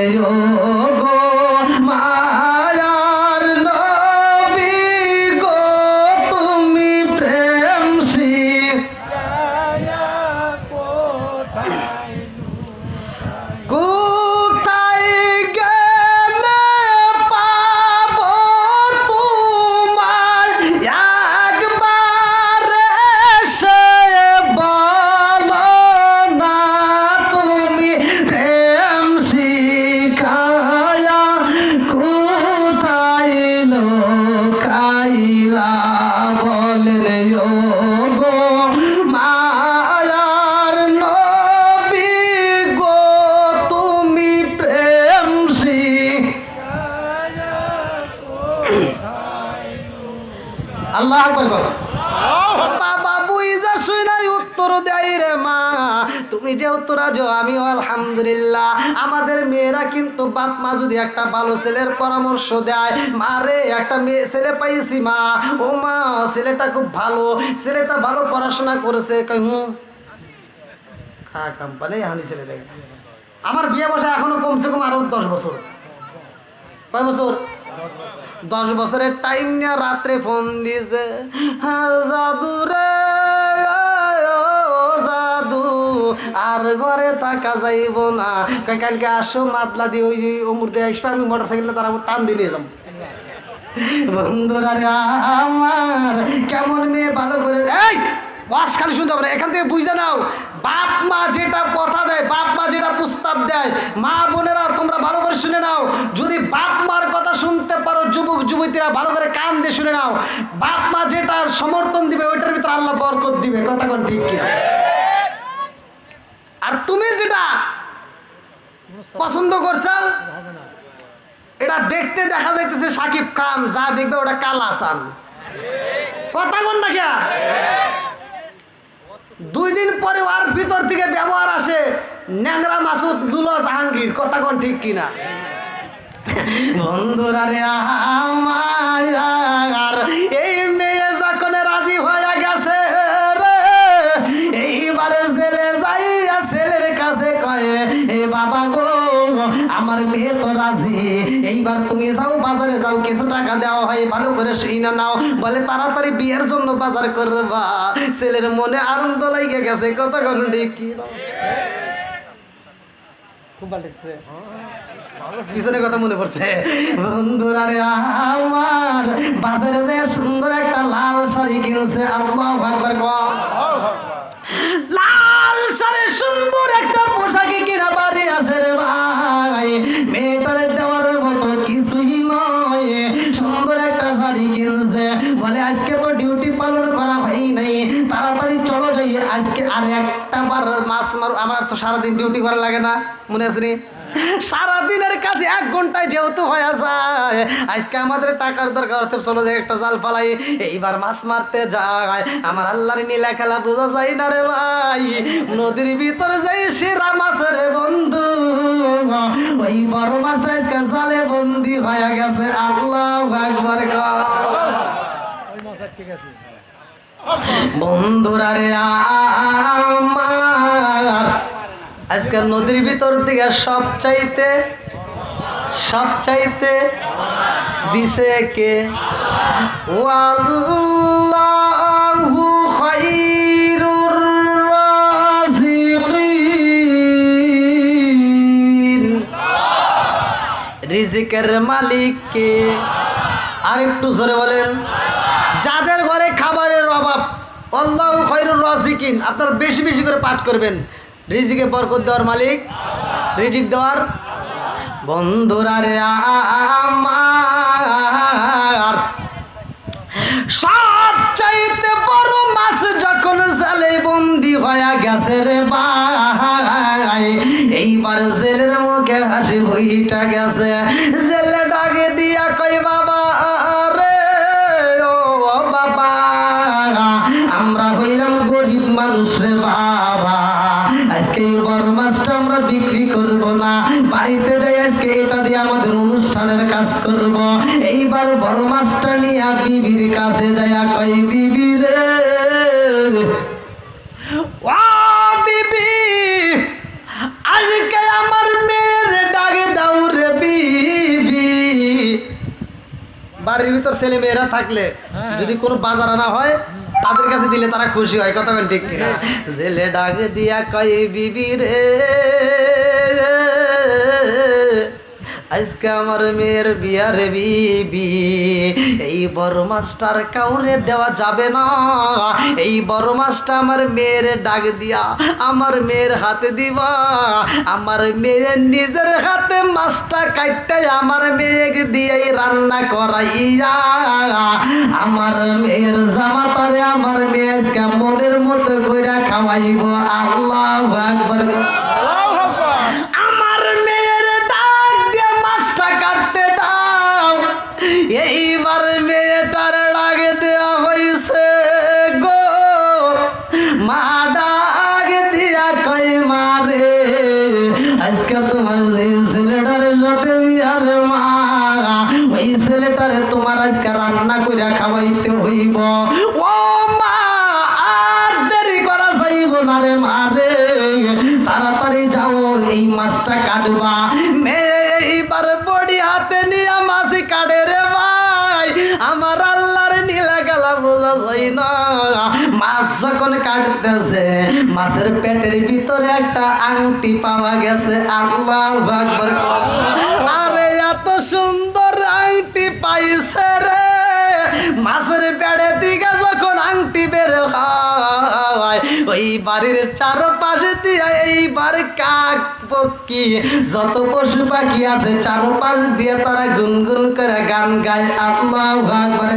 দেয় আল্লাহ আকবর বলো। বাবা, বুঝা শুই নাই দেয় রে মা। তুমি যে উত্তর আজো, আমিও আলহামদুলিল্লাহ। আমাদের মেয়েরা কিন্তু বাপ মা যদি একটা ভালো ছেলের পরামর্শ দেয়, মা রে, একটা মেয়ে ছেলে পাইছি মা। ও মা, ছেলেটা খুব ভালো, ছেলেটা ভালো পড়াশোনা করেছে। হুম। খা কোম্পানি ছেলে দেখ। আমার বিয়ে বসে এখনও কমসে কম আরও দশ বছর। কয় বছর? দশ বছরের টাইম নিয়ে রাত্রে ফোন দিছে হ্যাঁ জাদু আর ঘরে থাকা যাইব না। কালকে আসো, মাতলা দিয়ে ওই অমুর দিয়ে আসবে, আমি মোটর সাইকেলে তারা টান দিয়ে নিয়ে যাব। বন্ধুরা আমার কেমন মেয়ে ভালো করে এই! ওয়াশ খালি শুনতে হবে এখান থেকে বুঝতে নাও, বাপ মা যেটা কথা দেয়, বাপ মা যেটা প্রস্তাব দেয়, মা বোনেরা তোমরা ভালো করে শুনে নাও, যদি বাপ মার কথা শুনতে পারো, যুবক, যুবতীরা ভালো করে কান দিয়ে শুনে নাও, বাপ মা যেটা সমর্থন দিবে, ওইটার ভিতরে আল্লাহ বরকত দিবে, কথা কোন ঠিক কিনা? আর তুমি যেটা পছন্দ করছ, এটা দেখতে দেখা যাইতেছে সাকিব খান, যা দেখবে ওটা কালাসান কথা কোন না কিয়া? দুই দিন পরে আর ভিতর থেকে ব্যবহার আসে। ন্যাংরা মাসুদ দুলো জাহাঙ্গীর, কথা কোন ঠিক কিনা? বন্ধুরা রে আমার এই মেয়ে যখন রাজি হয়ে গেছে রে, এইবারে ছেলে যাইয়া ছেলের কাছে কয়ে, এ বাবা আমার মেয়ে তো রাজি। এইবার তুমি যাও, বাজারে যাও, কিছু টাকা দেওয়া হয়, ভালো করে শুইনা নাও। বলে, তাড়াতাড়ি বিয়ের জন্য বাজার করবা। ছেলের মনে আনন্দ লাগে গেছে, কতক্ষণ লাগছে পিছনের কথা মনে পড়ছে। বন্ধুরা আমার বাজারে যে সুন্দর একটা লাল শাড়ি কিনছে, আল্লাহ একবার কম। আর একটা বার মাস মার আমার তো সারাদিন ডিউটি করা লাগে না, মনে আছে নি? সারাদিনের কাছে এক ঘন্টায় যেহেতু হয়ে যায়, আজকে আমাদের টাকার দরকার হতে চলো একটা জাল ফালাই। এইবার মাছ মারতে যায়, আমার আল্লাহর নীলা খেলা বোঝা যায় না রে ভাই। নদীর ভিতরে যাই সেরা মাছের বন্ধু, ওই বড় মাছটা আজকে জালে বন্দি হয়ে গেছে, আল্লাহ একবার বন্ধুরা রে আমার। আজকে নদীর ভিতর থেকে সব চাইতে সব চাইতে দিছে কে? ও আল্লাহু খায়রুর রাজিকিন। রিজিকের মালিক কে? আর একটু জোরে বলেন। যাদের আল্লাহ খৈরুর রাজিকিন। আপনারা বেশি বেশি করে পাঠ করবেন। রিজিকে বরকত দেওয়ার মালিক, রিজিক দেওয়ার বন্ধুরা রে আমার। সব চাইতে বড় মাছ যখন জালে বন্দি হয়ে গেছে রে ভাই, এইবার জেলের মুখে হাসি বইটা গেছে। মানুষ রে বাবা, আজকে এই বড় মাছটা আমরা বিক্রি করব না। বাড়িতে যাই, আজকে এটা দিয়ে আমাদের অনুষ্ঠানের কাজ করব। এইবার বড় মাছটা নিয়ে বিবির কাছে যাইয়া কই বিবি, আজকে আমার মেয়ের ডাকে দাও রে বিবি। বাড়ির ভিতর ছেলে মেয়েরা থাকলে যদি কোনো বাজার আনা হয় তাদের কাছে দিলে তারা খুশি হয় কথা বলেন ঠিক কিনা? জেলে ডাক দিয়া কয় বিবি রে। আজকে আমার মেয়ের বিয়া রে বিবি। এই বড় মাছটার কাউরে দেওয়া যাবে না। এই বড় মাছটা আমার মেয়ের ডাক দিয়া আমার মেয়ের হাতে দিবা। আমার মেয়ের নিজের হাতে মাছটা কাটতে আমার মেয়েকে দিয়েই রান্না করাইয়া। আমার মেয়ের জামাতারে আমার মেয়ে আজকে মনের মতো কইরা খাওয়াইব। আল্লাহ একবার আজকে রান্না করে খাওয়াইতে হইব। ও মা, আর দেরি করা যাইব না রে মারে তাড়াতাড়ি যাও, এই মাছটা কাটবা। মেয়ে এইবার বড়ি হাতে নিয়ে মাছ কাটে রে ভাই। আমার আল্লাহর নীলা গেলা বোঝা যায় না। মাছ যখন কাটতেছে, মাছের পেটের ভিতরে একটা আংটি পাওয়া গেছে। আল্লাহ করে বাড়ির চারপাশে দিয়ে এইবার কাক পক্ষী যত পশু পাখি আছে, চারপাশ দিয়ে তারা গুনগুন করে গান গায়। আল্লাহ আকবার